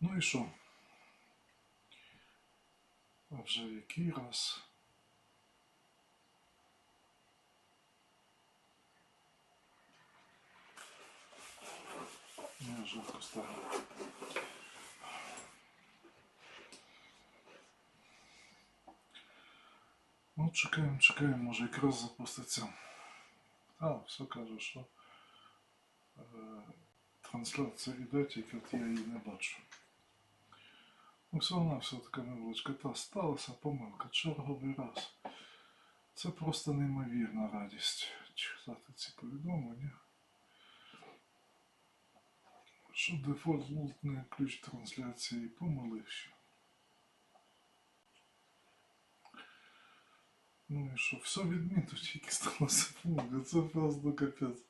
Ну і що? Вже який раз? Не, жовтку ставлю. Ну, чекаємо, чекаємо, може якраз запуститься. А, все каже, що е, трансляція йде, тільки от я її не бачу. Все одно все така невеличка та сталася помилка, черговий раз. Це просто неймовірна радість читати ці повідомлення. Що дефолтний ключ трансляції помилився. Ну і що, все відмінно, тільки сталося помилка. Це просто капець.